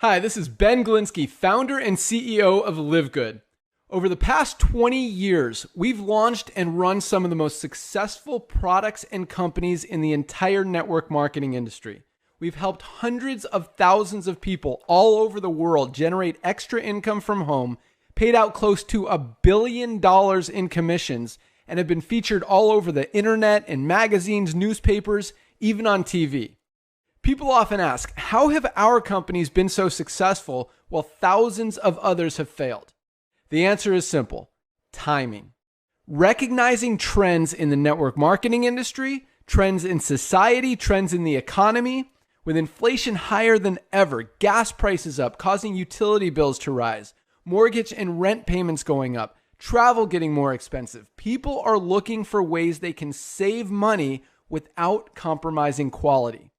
Hi, this is Ben Glinsky, founder and CEO of Live Good. Over the past 20 years, we've launched and run some of the most successful products and companies in the entire network marketing industry. We've helped hundreds of thousands of people all over the world generate extra income from home, paid out close to a billion dollars in commissions, and have been featured all over the internet, in magazines, newspapers, even on TV. People often ask, how have our companies been so successful while thousands of others have failed? The answer is simple timing. Recognizing trends in the network marketing industry, trends in society, trends in the economy, with inflation higher than ever, gas prices up, causing utility bills to rise, mortgage and rent payments going up, travel getting more expensive. People are looking for ways they can save money without compromising quality.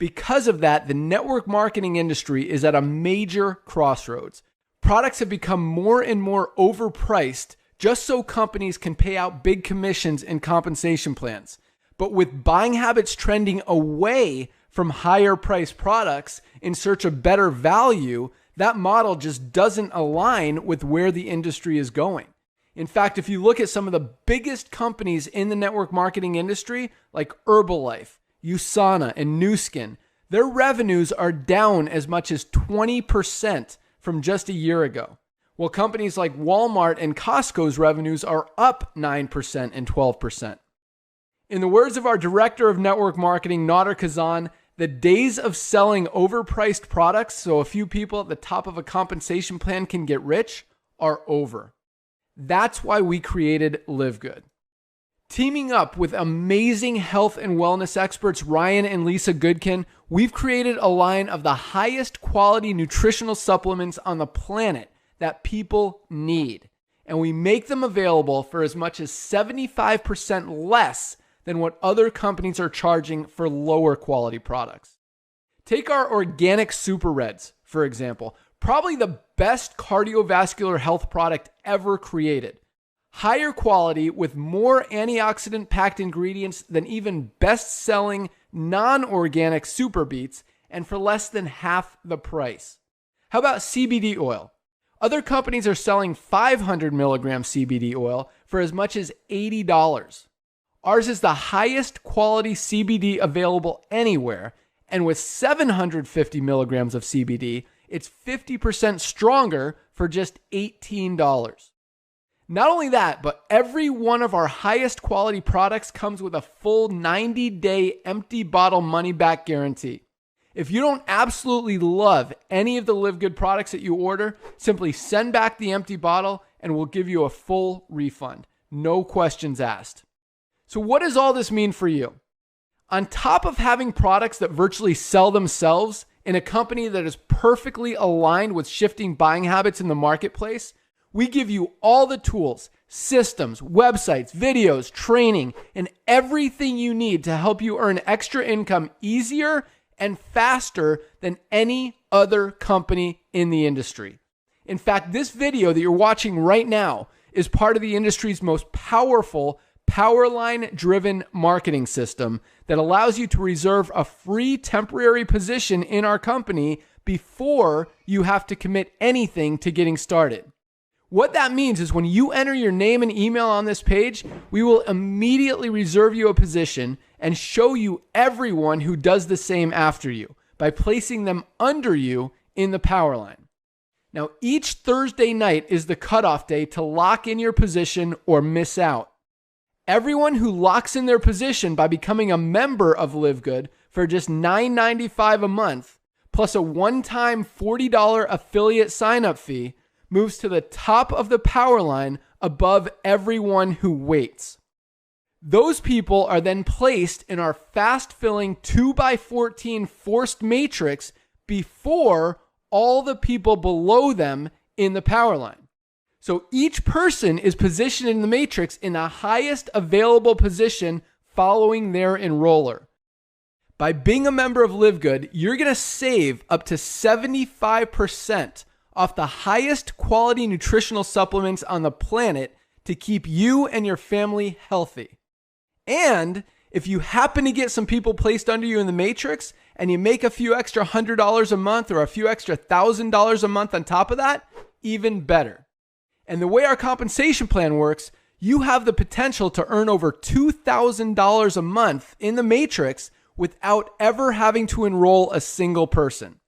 Because of that, the network marketing industry is at a major crossroads. Products have become more and more overpriced just so companies can pay out big commissions and compensation plans. But with buying habits trending away from higher priced products in search of better value, that model just doesn't align with where the industry is going. In fact, if you look at some of the biggest companies in the network marketing industry, like Herbalife, USANA, and Nu Skin, their revenues are down as much as 20% from just a year ago. While companies like Walmart and Costco's revenues are up 9% and 12%. In the words of our director of network marketing, Nader Kazan, the days of selling overpriced products so a few people at the top of a compensation plan can get rich are over. That's why we created Live Good. Teaming up with amazing health and wellness experts Ryan and Lisa Goodkin, we've created a line of the highest quality nutritional supplements on the planet that people need. And we make them available for as much as 75% less than what other companies are charging for lower quality products. Take our organic super reds, for example, probably the best cardiovascular health product ever created higher quality with more antioxidant packed ingredients than even best selling non organic super beets and for less than half the price. How about CBD oil? Other companies are selling 500 milligram CBD oil for as much as $80. Ours is the highest quality CBD available anywhere, and with 750 milligrams of CBD, it's 50% stronger for just $18. Not only that, but every one of our highest quality products comes with a full 90 day empty bottle money back guarantee. If you don't absolutely love any of the Live Good products that you order, simply send back the empty bottle and we'll give you a full refund. No questions asked. So, what does all this mean for you? On top of having products that virtually sell themselves in a company that is perfectly aligned with shifting buying habits in the marketplace, we give you all the tools, systems, websites, videos, training, and everything you need to help you earn extra income easier and faster than any other company in the industry. In fact, this video that you're watching right now is part of the industry's most powerful Powerline driven marketing system that allows you to reserve a free temporary position in our company before you have to commit anything to getting started. What that means is when you enter your name and email on this page, we will immediately reserve you a position and show you everyone who does the same after you by placing them under you in the power line. Now, each Thursday night is the cutoff day to lock in your position or miss out. Everyone who locks in their position by becoming a member of Live Good for just $9.95 a month, plus a one time $40 affiliate sign up fee, moves to the top of the power line above everyone who waits. Those people are then placed in our fast filling 2x14 forced matrix before all the people below them in the power line. So each person is positioned in the matrix in the highest available position following their enroller. By being a member of Live Good, you're going to save up to 75% off the highest quality nutritional supplements on the planet to keep you and your family healthy. And if you happen to get some people placed under you in the matrix and you make a few extra hundred dollars a month or a few extra thousand dollars a month on top of that, even better. And the way our compensation plan works, you have the potential to earn over $2,000 a month in the matrix without ever having to enroll a single person.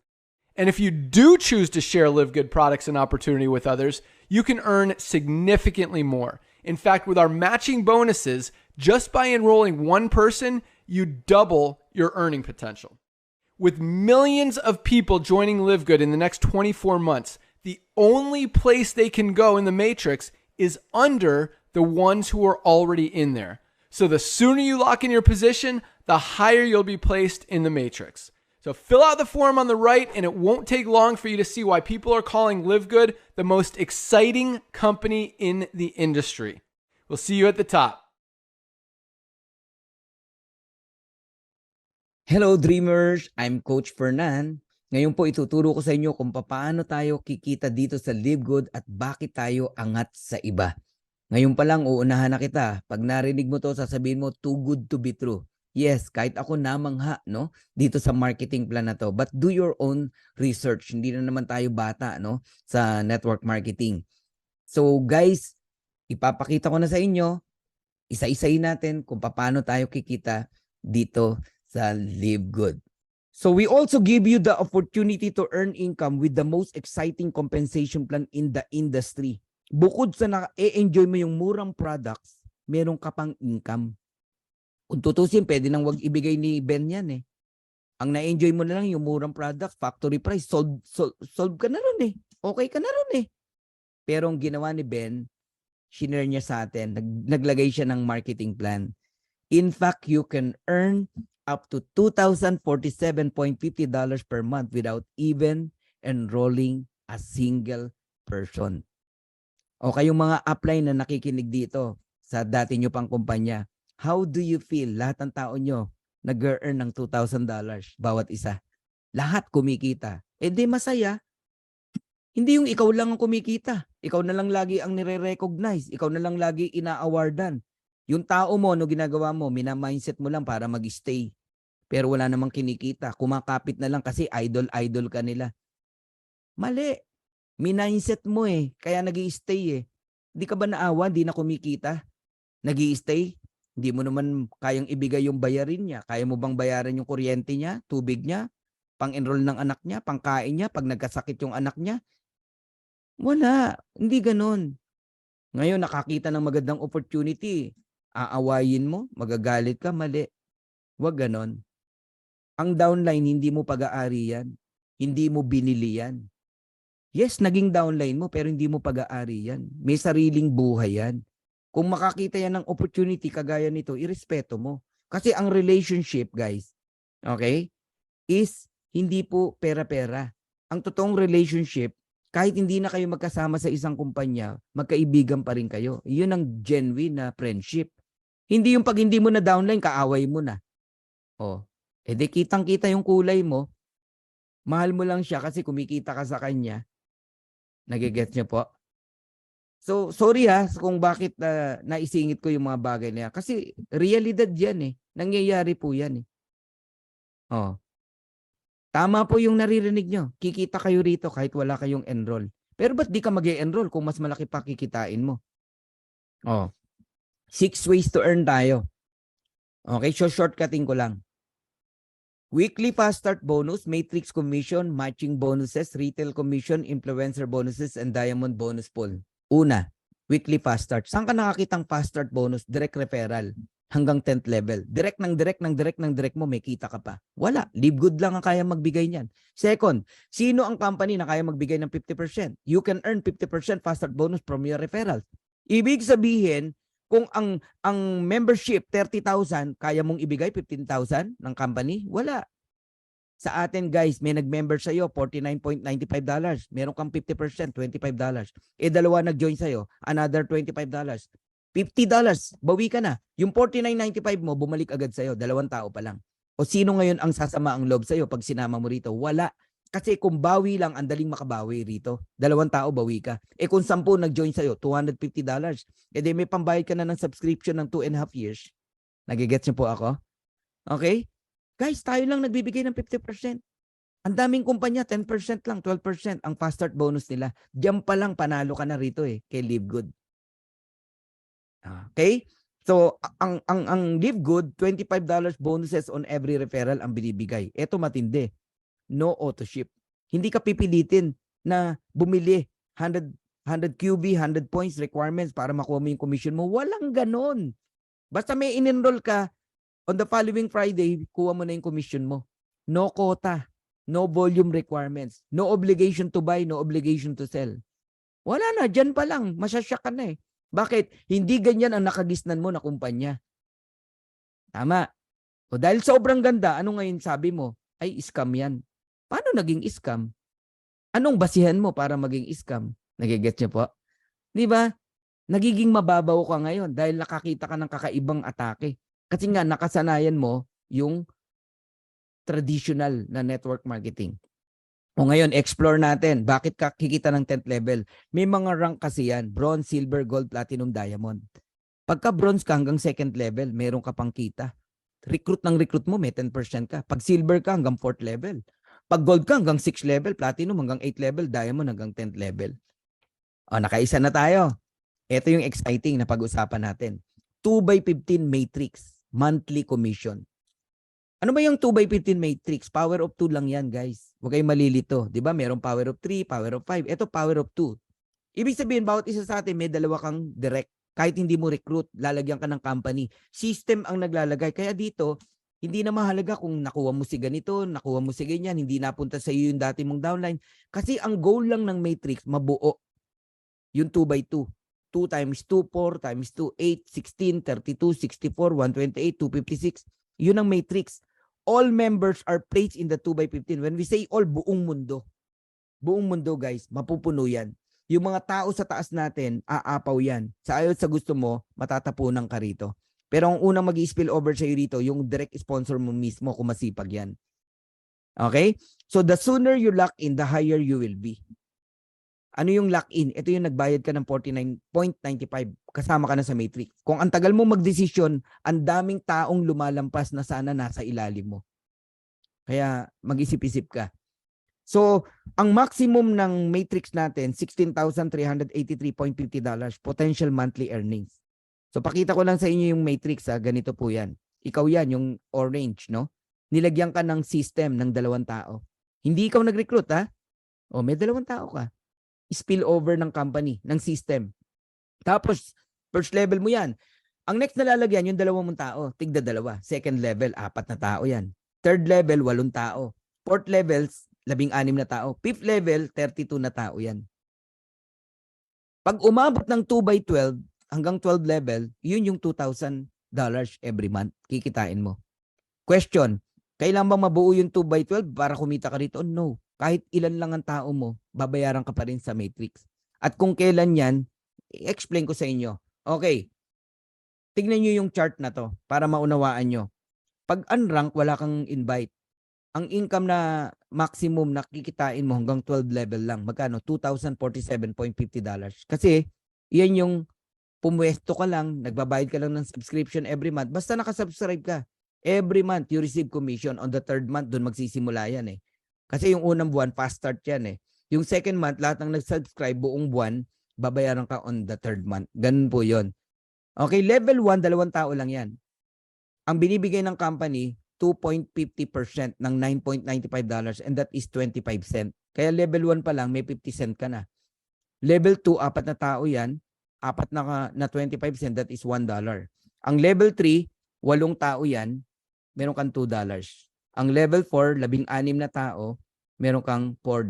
And if you do choose to share Live Good products and opportunity with others, you can earn significantly more. In fact, with our matching bonuses, just by enrolling one person, you double your earning potential. With millions of people joining Live Good in the next 24 months, the only place they can go in the matrix is under the ones who are already in there. So the sooner you lock in your position, the higher you'll be placed in the matrix. So fill out the form on the right, and it won't take long for you to see why people are calling Live Good the most exciting company in the industry. We'll see you at the top. Hello Dreamers! I'm Coach Fernan. Ngayon po ituturo ko sa inyo kung paano tayo kikita dito sa Live Good at bakit tayo angat sa iba. Ngayon pa lang uunahan na kita. Pag narinig mo to, sasabihin mo too good to be true. Yes, kahit ako namangha no dito sa marketing plan na to. But do your own research. Hindi na naman tayo bata no sa network marketing. So guys, ipapakita ko na sa inyo isa-isayin natin kung paano tayo kikita dito sa Live Good. So we also give you the opportunity to earn income with the most exciting compensation plan in the industry. Bukod sa na-enjoy mo yung murang products, meron ka pang income. Kung tutusin, pwede nang wag ibigay ni Ben yan eh. Ang na-enjoy mo na lang yung murang products, factory price, solve, solve, solve ka na ron eh. Okay ka na ron eh. Pero ang ginawa ni Ben, shinare niya sa atin, nag, naglagay siya ng marketing plan. In fact, you can earn up to $2,047.50 per month without even enrolling a single person. O kayong mga upline na nakikinig dito sa dati nyo pang kumpanya, how do you feel? Lahat ng tao nyo nag-earn ng $2,000 bawat isa. Lahat kumikita. Eh di masaya. Hindi yung ikaw lang ang kumikita. Ikaw na lang lagi ang nire-recognize. Ikaw na lang lagi ina-awardan. Yung tao mo, no ginagawa mo, mina-mindset mo lang para mag-stay. Pero wala namang kinikita. Kumakapit na lang kasi idol-idol ka nila. Mali. Minindset mo eh. Kaya nag stay eh. Di ka ba naawa? Di na kumikita? nag stay Hindi mo naman kayang ibigay yung bayarin niya. Kaya mo bang bayaran yung kuryente niya, tubig niya, pang-enroll ng anak niya, pangkain niya, pag nagkasakit yung anak niya? Wala. Hindi ganon. Ngayon, nakakita ng magandang opportunity aawayin mo, magagalit ka, mali. Huwag ganon. Ang downline, hindi mo pag-aari yan. Hindi mo binili yan. Yes, naging downline mo, pero hindi mo pag-aari yan. May sariling buhay yan. Kung makakita yan ng opportunity kagaya nito, irespeto mo. Kasi ang relationship, guys, okay, is hindi po pera-pera. Ang totoong relationship, kahit hindi na kayo magkasama sa isang kumpanya, magkaibigan pa rin kayo. Yun ang genuine na friendship. Hindi yung pag hindi mo na downline, kaaway mo na. Oh, eh di kitang-kita yung kulay mo. Mahal mo lang siya kasi kumikita ka sa kanya. Nagigets niyo po? So, sorry ha kung bakit na naisingit ko yung mga bagay na yan. Kasi realidad yan eh. Nangyayari po yan eh. Oh. Tama po yung naririnig nyo. Kikita kayo rito kahit wala kayong enroll. Pero ba't di ka mag enroll kung mas malaki pa kikitain mo? Oh. Six ways to earn tayo. Okay, so shortcutting ko lang. Weekly fast start bonus, matrix commission, matching bonuses, retail commission, influencer bonuses, and diamond bonus pool. Una, weekly fast start. Saan ka nakakitang fast start bonus? Direct referral hanggang 10th level. Direct ng direct ng direct ng direct mo, may kita ka pa. Wala. Live good lang ang kaya magbigay niyan. Second, sino ang company na kaya magbigay ng 50%? You can earn 50% fast start bonus from your referrals. Ibig sabihin, kung ang ang membership 30,000, kaya mong ibigay 15,000 ng company? Wala. Sa atin guys, may nag-member sa iyo $49.95. Meron kang 50%, $25. Eh dalawa nag-join sa iyo, another $25. $50, bawi ka na. Yung 49.95 mo, bumalik agad sa'yo. Dalawang tao pa lang. O sino ngayon ang sasama ang loob sa'yo pag sinama mo rito? Wala. Kasi kung bawi lang, ang daling makabawi rito. Dalawang tao, bawi ka. Eh kung sampu nag-join sa'yo, $250. Eh di may pambayad ka na ng subscription ng two and a half years. Nagigets niyo po ako? Okay? Guys, tayo lang nagbibigay ng 50%. Ang daming kumpanya, 10% lang, 12% ang fast start bonus nila. Diyan pa lang panalo ka na rito eh, kay Live Good. Okay? So, ang ang ang Live Good, $25 bonuses on every referral ang binibigay. Ito matindi. No auto ship. Hindi ka pipilitin na bumili 100 100 QB, 100 points requirements para makuha mo yung commission mo. Walang ganon. Basta may in-enroll ka, on the following Friday, kuha mo na yung commission mo. No quota. No volume requirements. No obligation to buy, no obligation to sell. Wala na, dyan pa lang. Masyasyak ka na eh. Bakit? Hindi ganyan ang nakagisnan mo na kumpanya. Tama. O dahil sobrang ganda, ano ngayon sabi mo? Ay, scam yan. Paano naging scam? Anong basihan mo para maging scam? Nagigets niyo po? Di ba? Nagiging mababaw ka ngayon dahil nakakita ka ng kakaibang atake. Kasi nga, nakasanayan mo yung traditional na network marketing. O ngayon, explore natin. Bakit ka kikita ng 10th level? May mga rank kasi yan. Bronze, silver, gold, platinum, diamond. Pagka bronze ka hanggang second level, meron ka pang kita. Recruit ng recruit mo, may 10% ka. Pag silver ka hanggang 4th level. Pag gold ka hanggang 6th level, platinum hanggang 8th level, diamond hanggang 10th level. O, nakaisa na tayo. Ito yung exciting na pag-usapan natin. 2 by 15 matrix, monthly commission. Ano ba yung 2 by 15 matrix? Power of 2 lang yan, guys. Huwag kayong malilito. Di ba? Merong power of 3, power of 5. Ito, power of 2. Ibig sabihin, bawat isa sa atin, may dalawa kang direct. Kahit hindi mo recruit, lalagyan ka ng company. System ang naglalagay. Kaya dito, hindi na mahalaga kung nakuha mo si ganito, nakuha mo si ganyan, hindi napunta sa iyo yung dati mong downline. Kasi ang goal lang ng matrix, mabuo. Yung 2 by 2. 2 times 2, 4 times 2, 8, 16, 32, 64, 128, 256. Yun ang matrix all members are placed in the 2 by 15. When we say all, buong mundo. Buong mundo, guys, mapupuno yan. Yung mga tao sa taas natin, aapaw yan. Sa ayaw sa gusto mo, matatapunan ka rito. Pero ang unang mag spill over sa'yo rito, yung direct sponsor mo mismo kung masipag yan. Okay? So the sooner you lock in, the higher you will be. Ano yung lock in? Ito yung nagbayad ka ng 49.95. Kasama ka na sa matrix. Kung ang tagal mo magdesisyon, ang daming taong lumalampas na sana nasa ilalim mo. Kaya mag-isip-isip ka. So, ang maximum ng matrix natin, $16,383.50 potential monthly earnings. So, pakita ko lang sa inyo yung matrix ha. Ganito po yan. Ikaw yan, yung orange, no? Nilagyan ka ng system ng dalawang tao. Hindi ikaw nag-recruit ha. O, may dalawang tao ka spill over ng company, ng system. Tapos, first level mo yan. Ang next na lalagyan, yung dalawang mong tao, tigda dalawa. Second level, apat na tao yan. Third level, walong tao. Fourth level, labing anim na tao. Fifth level, 32 na tao yan. Pag umabot ng 2 by 12, hanggang 12 level, yun yung $2,000 every month. Kikitain mo. Question, kailan ba mabuo yung 2 by 12 para kumita ka rito? No kahit ilan lang ang tao mo, babayaran ka pa rin sa matrix. At kung kailan yan, i-explain ko sa inyo. Okay, tignan nyo yung chart na to para maunawaan nyo. Pag unrank, wala kang invite. Ang income na maximum na kikitain mo hanggang 12 level lang. Magkano? $2,047.50. Kasi, yan yung pumwesto ka lang, nagbabayad ka lang ng subscription every month. Basta nakasubscribe ka. Every month, you receive commission. On the third month, doon magsisimula yan eh. Kasi yung unang buwan, fast start yan eh. Yung second month, lahat ng nag-subscribe buong buwan, babayaran ka on the third month. Ganun po yon. Okay, level 1, dalawang tao lang yan. Ang binibigay ng company, 2.50% ng $9.95 and that is 25 cent. Kaya level 1 pa lang, may 50 cent ka na. Level 2, apat na tao yan. Apat na, na 25 cent, that is $1. Ang level 3, walong tao yan, meron kang $2. Ang level 4, labing anim na tao, meron kang $4.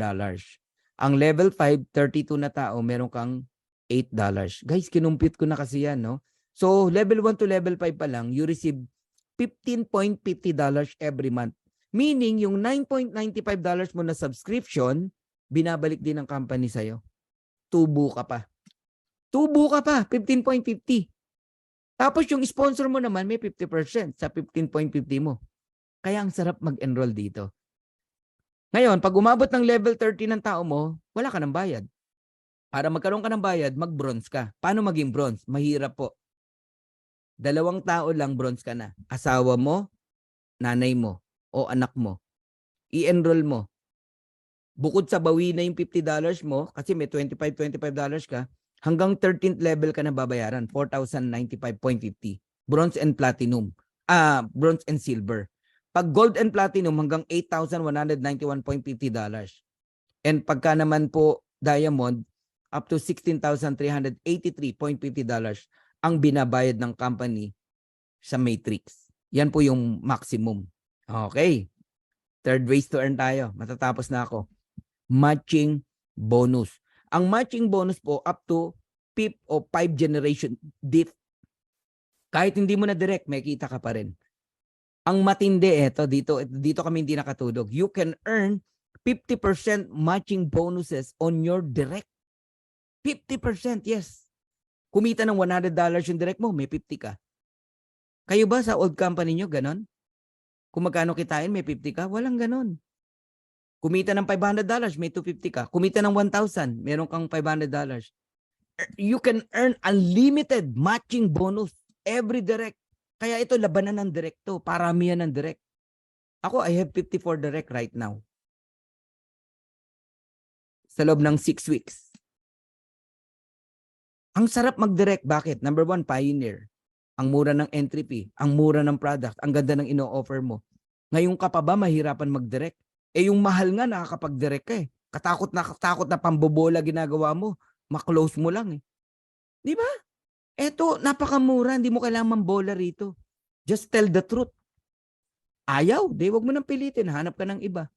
Ang level 5, 32 na tao, meron kang $8. Guys, kinumpit ko na kasi yan, no? So, level 1 to level 5 pa lang, you receive $15.50 every month. Meaning, yung $9.95 mo na subscription, binabalik din ng company sa'yo. Tubo ka pa. Tubo ka pa, 15.50. Tapos yung sponsor mo naman may 50% sa 15.50 mo. Kaya ang sarap mag-enroll dito. Ngayon, pag umabot ng level 30 ng tao mo, wala ka ng bayad. Para magkaroon ka ng bayad, mag-bronze ka. Paano maging bronze? Mahirap po. Dalawang tao lang bronze ka na. Asawa mo, nanay mo. o anak mo. I-enroll mo. Bukod sa bawi na yung $50 mo, kasi may $25, $25 ka, hanggang 13th level ka na babayaran, 4,095.50. Bronze and platinum. Ah, bronze and silver. Pag gold and platinum, hanggang $8,191.50. And pagka naman po diamond, up to $16,383.50 ang binabayad ng company sa matrix. Yan po yung maximum. Okay. Third ways to earn tayo. Matatapos na ako. Matching bonus. Ang matching bonus po up to fifth o five generation deep. Kahit hindi mo na direct, may kita ka pa rin. Ang matindi eto dito, dito kami hindi nakatulog. You can earn 50% matching bonuses on your direct. 50%, yes. Kumita ng $100 yung direct mo, may 50 ka. Kayo ba sa old company nyo, ganon? Kung magkano kitain, may 50 ka? Walang ganon. Kumita ng $500, may 250 ka. Kumita ng 1,000, meron kang $500. Er- You can earn unlimited matching bonus every direct. Kaya ito, labanan ng direct to. Parami yan ng direct. Ako, I have 54 direct right now. Sa loob ng 6 weeks. Ang sarap mag-direct. Bakit? Number one, pioneer. Ang mura ng entry fee. Ang mura ng product. Ang ganda ng ino-offer mo. Ngayon ka pa ba mahirapan mag-direct? Eh yung mahal nga nakakapag-direct ka eh. Katakot na katakot na pambobola ginagawa mo. Ma-close mo lang eh. Di ba? Eto, napakamura. Hindi mo kailangan mambola rito. Just tell the truth. Ayaw. Di, wag mo nang pilitin. Hanap ka ng iba.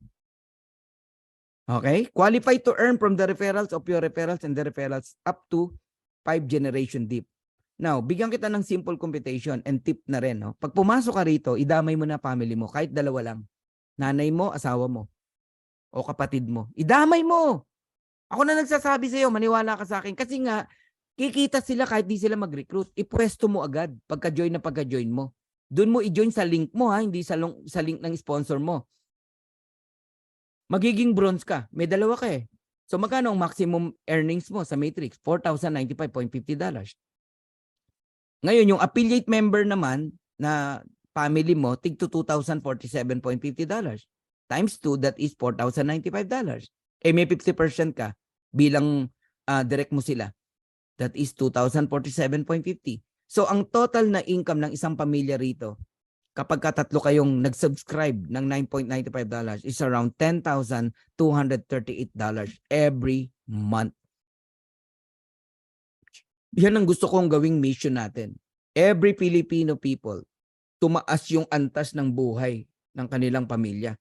Okay? Qualified to earn from the referrals of your referrals and the referrals up to five generation deep. Now, bigyan kita ng simple computation and tip na rin. No? Pag pumasok ka rito, idamay mo na family mo, kahit dalawa lang. Nanay mo, asawa mo, o kapatid mo. Idamay mo! Ako na nagsasabi sa'yo, maniwala ka sa akin. Kasi nga, kikita sila kahit di sila mag-recruit. Ipwesto mo agad pagka-join na pagka-join mo. Doon mo i-join sa link mo ha, hindi sa, long- sa link ng sponsor mo. Magiging bronze ka. May dalawa ka eh. So magkano ang maximum earnings mo sa Matrix? $4,095.50. Ngayon, yung affiliate member naman na family mo, tig to $2,047.50. Times 2, that is $4,095. Eh may 50% ka bilang ah, direct mo sila. That is $2,047.50. So ang total na income ng isang pamilya rito, kapag ka tatlo kayong nag-subscribe ng $9.95 is around $10,238 every month. Yan ang gusto kong gawing mission natin. Every Filipino people, tumaas yung antas ng buhay ng kanilang pamilya.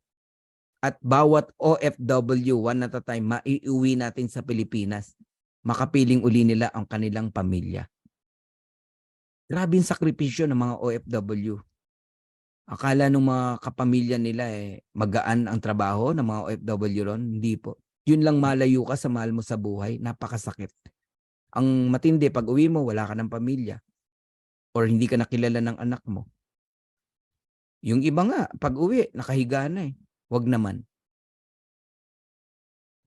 At bawat OFW, one at a time, maiuwi natin sa Pilipinas. Makapiling uli nila ang kanilang pamilya. Grabe yung sakripisyo ng mga OFW. Akala ng mga kapamilya nila eh magaan ang trabaho ng mga OFW ron. Hindi po. Yun lang malayo ka sa mahal mo sa buhay. Napakasakit. Ang matindi, pag uwi mo, wala ka ng pamilya. Or hindi ka nakilala ng anak mo. Yung iba nga, pag uwi, nakahiga na eh. Wag naman.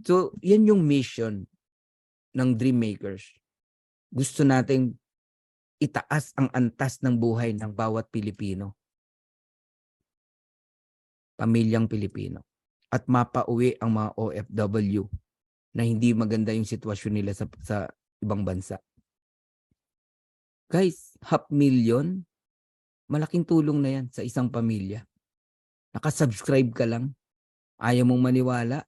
So, yan yung mission ng Dream Makers. Gusto nating itaas ang antas ng buhay ng bawat Pilipino. Pamilyang Pilipino. At mapauwi ang mga OFW na hindi maganda yung sitwasyon nila sa, sa ibang bansa. Guys, half million, malaking tulong na yan sa isang pamilya. Nakasubscribe ka lang, ayaw mong maniwala,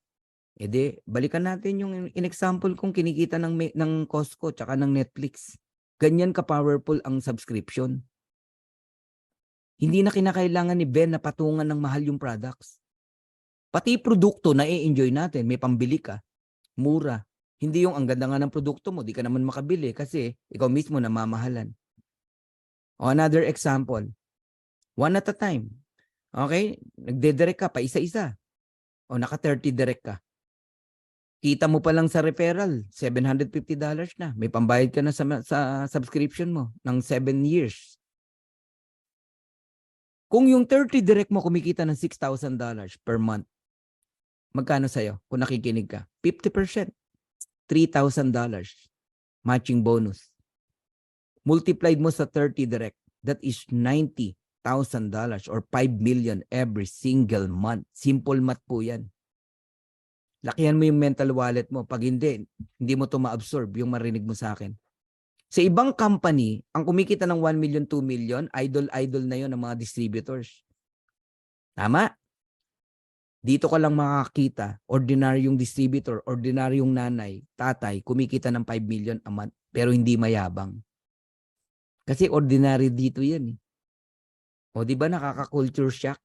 edi balikan natin yung in-example kong kinikita ng, ng Costco tsaka ng Netflix. Ganyan ka-powerful ang subscription. Hindi na kinakailangan ni Ben na patungan ng mahal yung products. Pati produkto na i-enjoy natin, may pambili ka, mura. Hindi yung ang ganda nga ng produkto mo, di ka naman makabili kasi ikaw mismo namamahalan. O another example, one at a time. Okay? Nagde-direct ka pa isa-isa. O naka 30 direct ka. Kita mo pa lang sa referral, $750 na. May pambayad ka na sa, sa subscription mo ng 7 years. Kung yung 30 direct mo kumikita ng $6,000 per month, magkano sa'yo kung nakikinig ka? 50%. $3,000 matching bonus. Multiplied mo sa 30 direct, that is 90 or 5 million every single month. Simple math po yan. Lakihan mo yung mental wallet mo. Pag hindi, hindi mo to ma-absorb yung marinig mo sa akin. Sa ibang company, ang kumikita ng 1 million, 2 million, idol-idol na yon ng mga distributors. Tama? Dito ka lang makakita, ordinaryong distributor, ordinaryong nanay, tatay, kumikita ng 5 million a month, pero hindi mayabang. Kasi ordinary dito yan. Eh. O di ba nakaka-culture shock?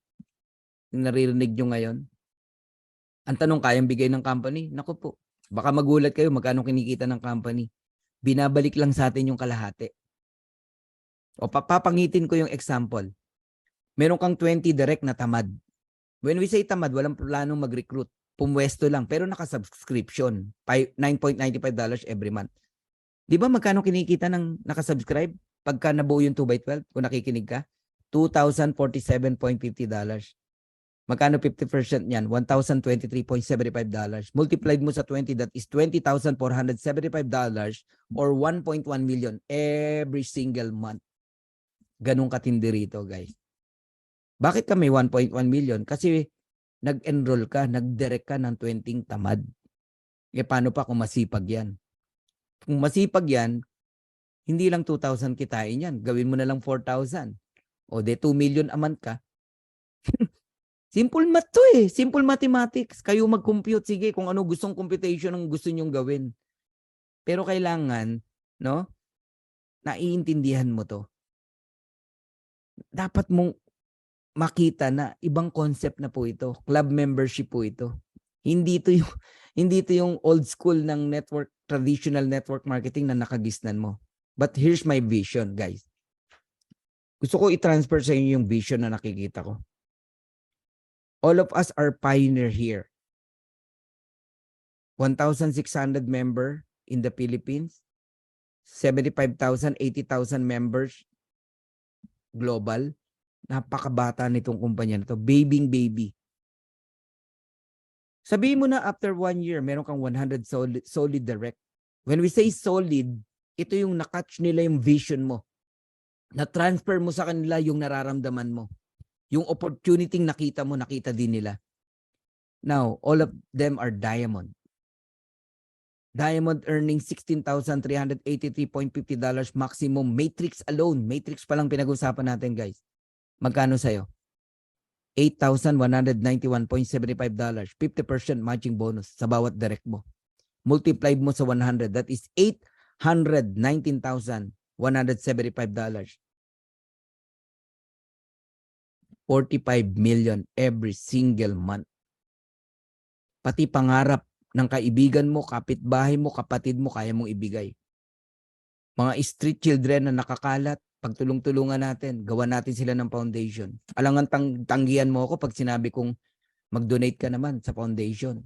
Naririnig nyo ngayon? Ang tanong, kayang bigay ng company? Naku po, baka magulat kayo magkano kinikita ng company. Binabalik lang sa atin yung kalahati. O papapangitin ko yung example. Meron kang 20 direct na tamad. When we say tamad, walang planong mag-recruit. Pumwesto lang, pero naka-subscription. Pi- $9.95 every month. Di ba magkano kinikita ng nakasubscribe? Pagka nabuo yung 2x12, kung nakikinig ka, $2,047.50. Magkano 50% niyan? $1,023.75. Multiplied mo sa 20, that is $20,475 or 1.1 million every single month. Ganong katindi rito, guys. Bakit kami 1.1 million? Kasi nag-enroll ka, nag-direct ka ng 20 tamad. E paano pa kung masipag yan? Kung masipag yan, hindi lang 2,000 kitain yan. Gawin mo na lang 4,000. O de 2 million a month ka. Simple math to eh. Simple mathematics. Kayo mag-compute. Sige, kung ano gustong computation ang gusto nyong gawin. Pero kailangan, no? Naiintindihan mo to. Dapat mong makita na ibang concept na po ito. Club membership po ito. Hindi ito yung hindi ito yung old school ng network traditional network marketing na nakagisnan mo. But here's my vision, guys. Gusto ko i-transfer sa inyo yung vision na nakikita ko. All of us are pioneer here. 1,600 member in the Philippines. 75,000, 80,000 members global. Napakabata nitong kumpanya na to. Babying baby. Sabihin mo na after one year, meron kang 100 solid, solid direct. When we say solid, ito yung nakatch nila yung vision mo. Na-transfer mo sa kanila yung nararamdaman mo. Yung opportunity nakita mo, nakita din nila. Now, all of them are diamond. Diamond earning $16,383.50 maximum. Matrix alone. Matrix pa lang pinag-usapan natin, guys. Magkano sa'yo? $8,191.75. 50% matching bonus sa bawat direct mo. Multiply mo sa 100. That is $819,175. 45 million every single month. Pati pangarap ng kaibigan mo, kapitbahay mo, kapatid mo, kaya mong ibigay. Mga street children na nakakalat, pagtulong-tulungan natin, gawa natin sila ng foundation. Alangan tang tanggihan mo ako pag sinabi kong mag-donate ka naman sa foundation.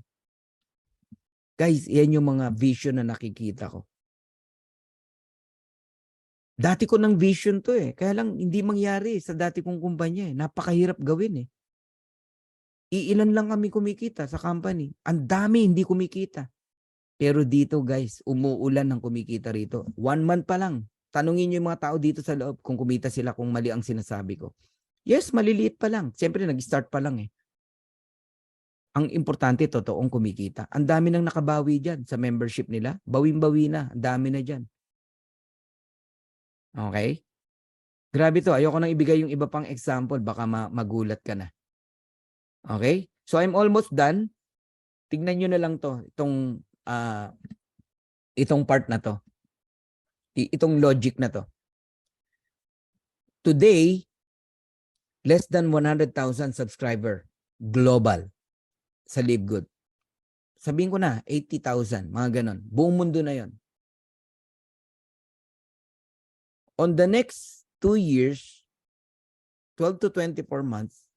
Guys, yan yung mga vision na nakikita ko. Dati ko ng vision to eh. Kaya lang hindi mangyari sa dati kong kumpanya eh. Napakahirap gawin eh. Iilan lang kami kumikita sa company. Ang dami hindi kumikita. Pero dito guys, umuulan ng kumikita rito. One month pa lang. Tanungin niyo yung mga tao dito sa loob kung kumita sila kung mali ang sinasabi ko. Yes, maliliit pa lang. Siyempre, nag-start pa lang eh. Ang importante, totoong kumikita. Ang dami nang nakabawi dyan sa membership nila. Bawing-bawi na. Ang dami na dyan. Okay? Grabe to. Ayoko nang ibigay yung iba pang example. Baka ma- magulat ka na. Okay? So I'm almost done. Tignan nyo na lang to. Itong, ah, itong part na to. Itong logic na to. Today, less than 100,000 subscriber global sa Live Good. Sabihin ko na, 80,000, mga ganon. Buong mundo na yon. On the next two years, 12 to 24 months,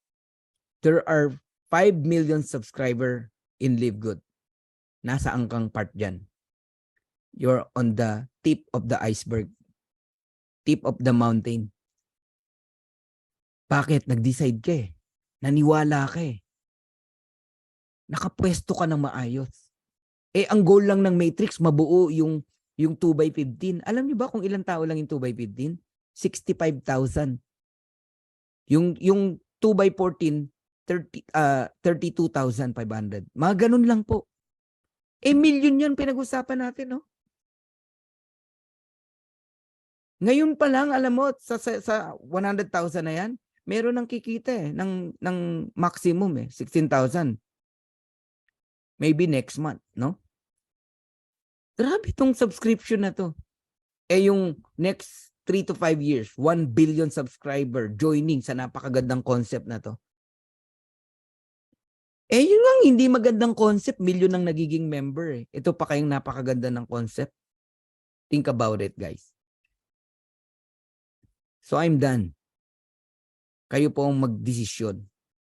there are 5 million subscriber in Live Good. Nasa angkang part dyan. You're on the tip of the iceberg. Tip of the mountain. Bakit? Nag-decide ka eh. Naniwala ka eh. Nakapwesto ka ng maayos. Eh, ang goal lang ng Matrix, mabuo yung yung 2 by 15. Alam niyo ba kung ilang tao lang yung 2 by 15? 65,000. Yung yung 2 by 14 30 ah 32,500. Mga ganun lang po. Eh million 'yun pinag-usapan natin, no? Ngayon pa lang alam mo sa sa, sa 100,000 na 'yan, meron nang kikita eh ng ng maximum eh 16,000. Maybe next month, no? Grabe tong subscription na to. Eh yung next 3 to 5 years, 1 billion subscriber joining sa napakagandang concept na to. Eh yun ang hindi magandang concept, million ang nagiging member eh. Ito pa kayong napakaganda ng concept. Think about it, guys. So I'm done. Kayo po ang magdesisyon.